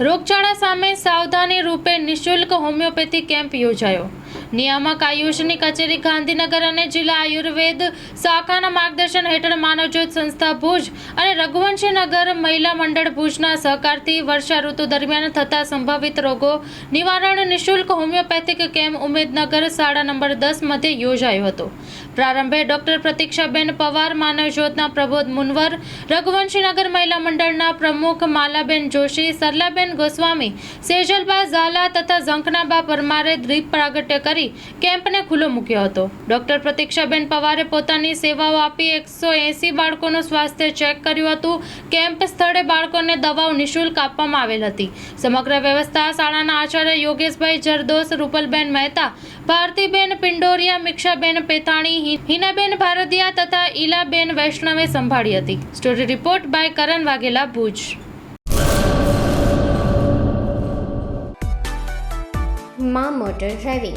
રોગચાળા સામે સાવધાની રૂપે નિઃશુલ્ક હોમિયોપેથી કેમ્પ યોજાયો. નિયામક આયુષની કચેરી ગાંધીનગર અને જિલ્લા આયુર્વેદ શાખાના માર્ગદર્શન હેઠળ માનવજ્યોત સંસ્થા ભુજ અને રઘુવંશીનગર મહિલા મંડળ ભુજના સહકારથી વર્ષા ઋતુ દરમિયાન થતા સંભવિત રોગો નિવારણ નિઃશુલ્ક હોમિયોપેથિક કેમ્પ ઉમેદનગર શાળા નંબર દસ મધ્યે યોજાયો હતો. પ્રારંભે ડોક્ટર પ્રતીક્ષાબેન પવાર, માનવજ્યોતના પ્રબોધ મુનવર, રઘુવંશીનગર મહિલા મંડળના પ્રમુખ માલાબેન જોશી, સરલાબેન ગોસ્વામી, સેજલબા ઝાલા તથા ઝંખનાબા પરમારે દીપ પ્રાગટ્ય કરી કેમ્પને ખુલ્લો મૂક્યો હતો. ડોક્ટર પ્રતીક્ષાબેન પવારે પોતાની સેવાઓ આપી એકસો એંસી બાળકોનું સ્વાસ્થ્ય ચેક કર્યું હતું. કેમ્પ સ્થળે બાળકોને દવાઓ નિઃશુલ્ક આપવામાં આવેલ હતી. સમગ્ર વ્યવસ્થા શાળાના આચાર્ય યોગેશભાઈ જરદોસ, રૂપલબેન મહેતા, ભારતીબેન પિંડોરિયા, મિક્ષાબેન પેથાણી હિનાબેન ભારતીયા તથા ઈલાબેન વૈષ્ણવે સંભાળી હતી. Story report by Karan Vaghela, Bhuj. માં motor driving.